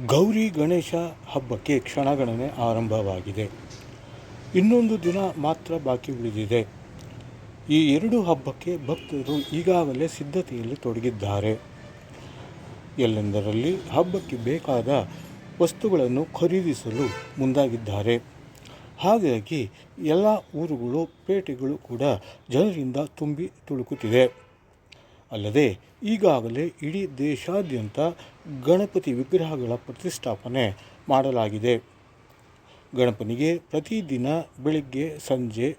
ಗೌರಿ ಗಣೇಶ ಹಬ್ಬಕ್ಕೆ ಕ್ಷಣಗಣನೆ ಆರಂಭವಾಗಿದೆ. ಇನ್ನೊಂದು ದಿನ ಮಾತ್ರ ಬಾಕಿ ಉಳಿದಿದೆ. ಈ ಎರಡು ಹಬ್ಬಕ್ಕೆ ಭಕ್ತರು ಈಗಾಗಲೇ ಸಿದ್ಧತೆಯಲ್ಲಿ ತೊಡಗಿದ್ದಾರೆ. ಎಲ್ಲೆಂದರಲ್ಲಿ ಹಬ್ಬಕ್ಕೆ ಬೇಕಾದ ವಸ್ತುಗಳನ್ನು ಖರೀದಿಸಲು ಮುಂದಾಗಿದ್ದಾರೆ. ಹಾಗಾಗಿ ಎಲ್ಲ ಊರುಗಳು, ಪೇಟೆಗಳು ಕೂಡ ಜನರಿಂದ ತುಂಬಿ ತುಳುಕುತ್ತಿದೆ. ಅಲ್ಲದೆ ಈಗಾಗಲೇ ಇಡೀ ದೇಶಾದ್ಯಂತ ಗಣಪತಿ ವಿಗ್ರಹಗಳ ಪ್ರತಿಷ್ಠಾಪನೆ ಮಾಡಲಾಗಿದೆ. ಗಣಪನಿಗೆ ಪ್ರತಿದಿನ ಬೆಳಿಗ್ಗೆ, ಸಂಜೆ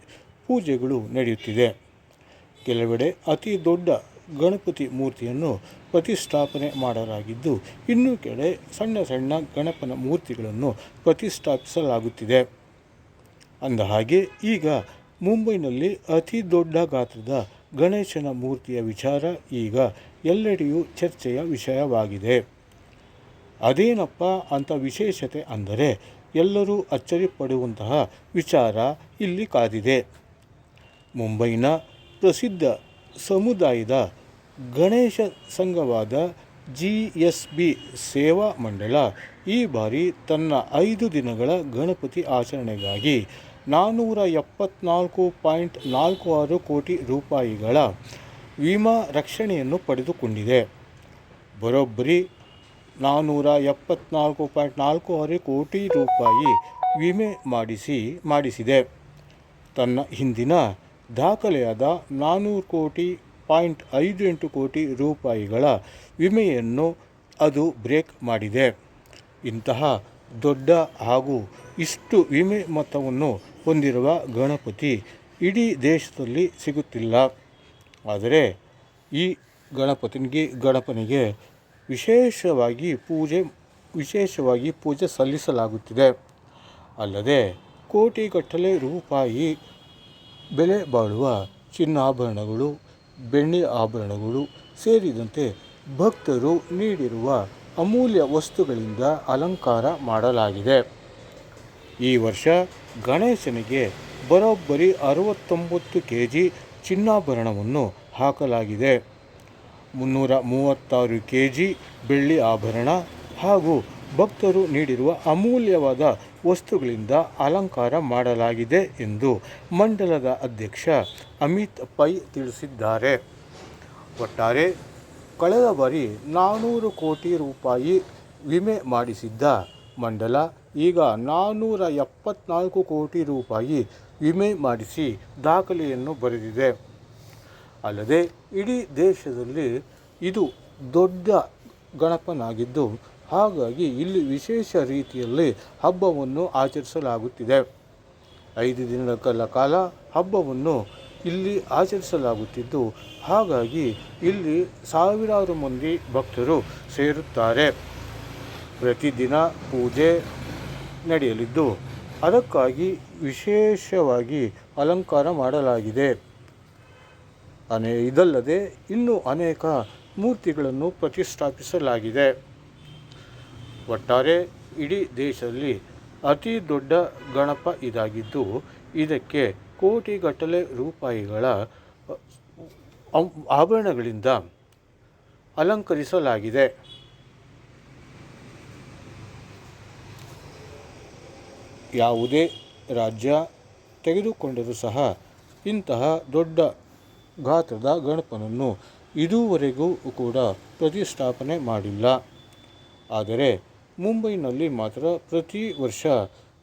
ಪೂಜೆಗಳು ನಡೆಯುತ್ತಿದೆ. ಕೆಲವೆಡೆ ಅತಿ ದೊಡ್ಡ ಗಣಪತಿ ಮೂರ್ತಿಯನ್ನು ಪ್ರತಿಷ್ಠಾಪನೆ ಮಾಡಲಾಗಿದ್ದು, ಇನ್ನೂ ಕೆಡೆ ಸಣ್ಣ ಸಣ್ಣ ಗಣಪನ ಮೂರ್ತಿಗಳನ್ನು ಪ್ರತಿಷ್ಠಾಪಿಸಲಾಗುತ್ತಿದೆ. ಅಂದಹಾಗೆ ಈಗ ಮುಂಬೈನಲ್ಲಿ ಅತಿ ದೊಡ್ಡ ಗಾತ್ರದ ಗಣೇಶನ ಮೂರ್ತಿಯ ವಿಚಾರ ಈಗ ಎಲ್ಲೆಡೆಯೂ ಚರ್ಚೆಯ ವಿಷಯವಾಗಿದೆ. ಅದೇನಪ್ಪ ಅಂತ ವಿಶೇಷತೆ ಅಂದರೆ ಎಲ್ಲರೂ ಅಚ್ಚರಿ ಪಡುವಂತಹ ವಿಚಾರ ಇಲ್ಲಿ ಕಾದಿದೆ. ಮುಂಬೈನ ಪ್ರಸಿದ್ಧ ಸಮುದಾಯದ Ganesha ಸಂಘವಾದ G S B Seva Mandal ಈ ಬಾರಿ ತನ್ನ ಐದು ದಿನಗಳ ಗಣಪತಿ ಆಚರಣೆಗಾಗಿ ನಾನ್ನೂರ ಎಪ್ಪತ್ನಾಲ್ಕು ಪಾಯಿಂಟ್ ನಾಲ್ಕು ಆರು ಕೋಟಿ ರೂಪಾಯಿಗಳ ವಿಮಾ ರಕ್ಷಣೆಯನ್ನು ಪಡೆದುಕೊಂಡಿದೆ. ಬರೋಬ್ಬರಿ ನಾನ್ನೂರ ಎಪ್ಪತ್ನಾಲ್ಕು ಪಾಯಿಂಟ್ ನಾಲ್ಕು ಆರು ಕೋಟಿ ರೂಪಾಯಿ ವಿಮೆ ಮಾಡಿಸಿ, ಮಾಡಿಸಿದೆ. ತನ್ನ ಹಿಂದಿನ ದಾಖಲೆಯಾದ ನಾನ್ನೂರು ಕೋಟಿ ಪಾಯಿಂಟ್ ಐದು ಎಂಟು ಕೋಟಿ ರೂಪಾಯಿಗಳ ವಿಮೆಯನ್ನು ಅದು ಬ್ರೇಕ್ ಮಾಡಿದೆ. ಇಂತಹ ದೊಡ್ಡ ಹಾಗೂ ಇಷ್ಟು ವಿಮೆ ಮೊತ್ತವನ್ನು ಹೊಂದಿರುವ ಗಣಪತಿ ಇಡೀ ದೇಶದಲ್ಲಿ ಸಿಗುತ್ತಿಲ್ಲ. ಆದರೆ ಈ ಗಣಪತಿನಿಗೆ, ಗಣಪನಿಗೆ ವಿಶೇಷವಾಗಿ ಪೂಜೆ ವಿಶೇಷವಾಗಿ ಪೂಜೆ ಸಲ್ಲಿಸಲಾಗುತ್ತಿದೆ. ಅಲ್ಲದೆ ಕೋಟಿಗಟ್ಟಲೆ ರೂಪಾಯಿ ಬೆಲೆ ಬಾಳುವ ಚಿನ್ನಾಭರಣಗಳು, ಬೆಣ್ಣೆ ಆಭರಣಗಳು ಸೇರಿದಂತೆ ಭಕ್ತರು ನೀಡಿರುವ ಅಮೂಲ್ಯ ವಸ್ತುಗಳಿಂದ ಅಲಂಕಾರ ಮಾಡಲಾಗಿದೆ. ಈ ವರ್ಷ ಗಣೇಶನಿಗೆ ಬರೋಬ್ಬರಿ ಅರವತ್ತೊಂಬತ್ತು ಕೆ ಜಿ ಚಿನ್ನಾಭರಣವನ್ನು ಹಾಕಲಾಗಿದೆ. ಮುನ್ನೂರ ಮೂವತ್ತಾರು ಕೆ ಜಿ ಬೆಳ್ಳಿ ಆಭರಣ ಹಾಗೂ ಭಕ್ತರು ನೀಡಿರುವ ಅಮೂಲ್ಯವಾದ ವಸ್ತುಗಳಿಂದ ಅಲಂಕಾರ ಮಾಡಲಾಗಿದೆ ಎಂದು ಮಂಡಲದ ಅಧ್ಯಕ್ಷ ಅಮಿತ್ ಪೈ ತಿಳಿಸಿದ್ದಾರೆ. ಒಟ್ಟಾರೆ ಕಳೆದ ಬಾರಿ ನಾನ್ನೂರು ಕೋಟಿ ರೂಪಾಯಿ ವಿಮೆ ಮಾಡಿಸಿದ್ದ ಮಂಡಲ ಈಗ ನಾನ್ನೂರ ಎಪ್ಪತ್ನಾಲ್ಕು ಕೋಟಿ ರೂಪಾಯಿ ವಿಮೆ ಮಾಡಿಸಿ ದಾಖಲೆಯನ್ನು ಬರೆದಿದೆ. ಅಲ್ಲದೆ, ಇಡೀ ದೇಶದಲ್ಲಿ ಇದು ದೊಡ್ಡ ಗಣಪನಾಗಿದ್ದು, ಹಾಗಾಗಿ ಇಲ್ಲಿ ವಿಶೇಷ ರೀತಿಯಲ್ಲಿ ಹಬ್ಬವನ್ನು ಆಚರಿಸಲಾಗುತ್ತಿದೆ. ಐದು ದಿನಗಳ ಕಾಲ ಹಬ್ಬವನ್ನು ಇಲ್ಲಿ ಆಚರಿಸಲಾಗುತ್ತಿದ್ದು, ಹಾಗಾಗಿ ಇಲ್ಲಿ ಸಾವಿರಾರು ಮಂದಿ ಭಕ್ತರು ಸೇರುತ್ತಾರೆ. ಪ್ರತಿದಿನ ಪೂಜೆ ನಡೆಯಲಿದ್ದು. ಅದಕ್ಕಾಗಿ ವಿಶೇಷವಾಗಿ ಅಲಂಕಾರ ಮಾಡಲಾಗಿದೆ. ಅನೇ, ಇದಲ್ಲದೆ ಇನ್ನೂ ಅನೇಕ ಮೂರ್ತಿಗಳನ್ನು ಪ್ರತಿಷ್ಠಾಪಿಸಲಾಗಿದೆ. ಒಟ್ಟಾರೆ ಇಡೀ ದೇಶದಲ್ಲಿ ಅತಿ ದೊಡ್ಡ ಗಣಪ ಇದಾಗಿದ್ದು, ಇದಕ್ಕೆ ಕೋಟಿಗಟ್ಟಲೆ ರೂಪಾಯಿಗಳ ಆಭರಣಗಳಿಂದ ಅಲಂಕರಿಸಲಾಗಿದೆ. ಯಾವುದೇ ರಾಜ್ಯ ತೆಗೆದುಕೊಂಡರೂ ಸಹ ಇಂತಹ ದೊಡ್ಡ ಗಾತ್ರದ ಗಣಪನನ್ನು ಇದುವರೆಗೂ ಕೂಡ ಪ್ರತಿಷ್ಠಾಪನೆ ಮಾಡಿಲ್ಲ. ಆದರೆ ಮುಂಬೈನಲ್ಲಿ ಮಾತ್ರ ಪ್ರತಿ ವರ್ಷ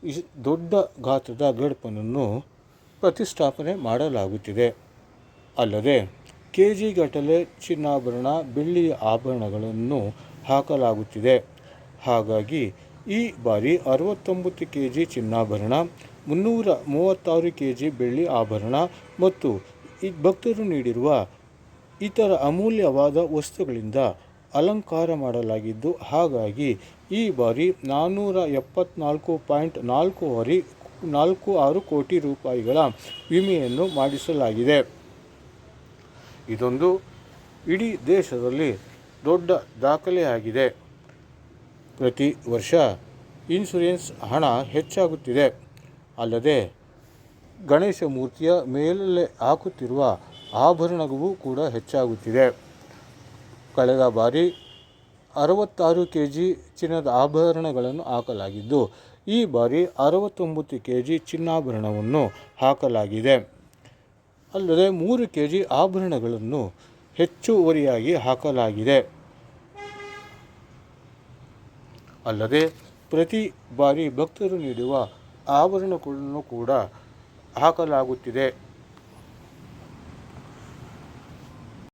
ಇಸ್- ದೊಡ್ಡ ಗಾತ್ರದ ಗಣಪನನ್ನು ಪ್ರತಿಷ್ಠಾಪನೆ ಮಾಡಲಾಗುತ್ತಿದೆ. ಅಲ್ಲದೆ ಕೆ ಜಿಗಟ್ಟಲೆ ಚಿನ್ನಾಭರಣ, ಬೆಳ್ಳಿಯ ಆಭರಣಗಳನ್ನು ಹಾಕಲಾಗುತ್ತಿದೆ. ಹಾಗಾಗಿ ಈ ಬಾರಿ ಅರವತ್ತೊಂಬತ್ತು ಕೆ ಜಿ ಚಿನ್ನಾಭರಣ, ಮುನ್ನೂರ ಮೂವತ್ತಾರು ಕೆ ಜಿ ಬೆಳ್ಳಿ ಆಭರಣ ಮತ್ತು ಭಕ್ತರು ನೀಡಿರುವ ಇತರ ಅಮೂಲ್ಯವಾದ ವಸ್ತುಗಳಿಂದ ಅಲಂಕಾರ ಮಾಡಲಾಗಿದ್ದು, ಹಾಗಾಗಿ ಈ ಬಾರಿ ನಾನ್ನೂರ ಎಪ್ಪತ್ನಾಲ್ಕು ಪಾಯಿಂಟ್ ನಾಲ್ಕು ವರಿ ನಾಲ್ಕು ಆರು ಕೋಟಿ ರೂಪಾಯಿಗಳ ವಿಮೆಯನ್ನು ಮಾಡಿಸಲಾಗಿದೆ. ಇದೊಂದು ಇಡೀ ದೇಶದಲ್ಲಿ ದೊಡ್ಡ ದಾಖಲೆಯಾಗಿದೆ. ಪ್ರತಿ ವರ್ಷ ಇನ್ಸುರೆನ್ಸ್ ಹಣ ಹೆಚ್ಚಾಗುತ್ತಿದೆ. ಅಲ್ಲದೆ, ಗಣೇಶ ಮೂರ್ತಿಯ ಮೇಲೆ ಹಾಕುತ್ತಿರುವ ಆಭರಣವೂ ಕೂಡ ಹೆಚ್ಚಾಗುತ್ತಿದೆ. ಕಳೆದ ಬಾರಿ ಅರವತ್ತಾರು ಕೆ ಜಿ ಚಿನ್ನದ ಆಭರಣಗಳನ್ನು ಹಾಕಲಾಗಿದ್ದು, ಈ ಬಾರಿ ಅರವತ್ತೊಂಬತ್ತು ಕೆ ಜಿ ಚಿನ್ನಾಭರಣವನ್ನು ಹಾಕಲಾಗಿದೆ. ಅಲ್ಲದೆ, ಮೂರು ಕೆ ಜಿ ಆಭರಣಗಳನ್ನು ಹೆಚ್ಚುವರಿಯಾಗಿ ಹಾಕಲಾಗಿದೆ. ಅಲ್ಲದೆ ಪ್ರತಿ ಬಾರಿ ಭಕ್ತರು ನೀಡುವ ಆಭರಣಗಳನ್ನು ಕೂಡ ಹಾಕಲಾಗುತ್ತಿದೆ.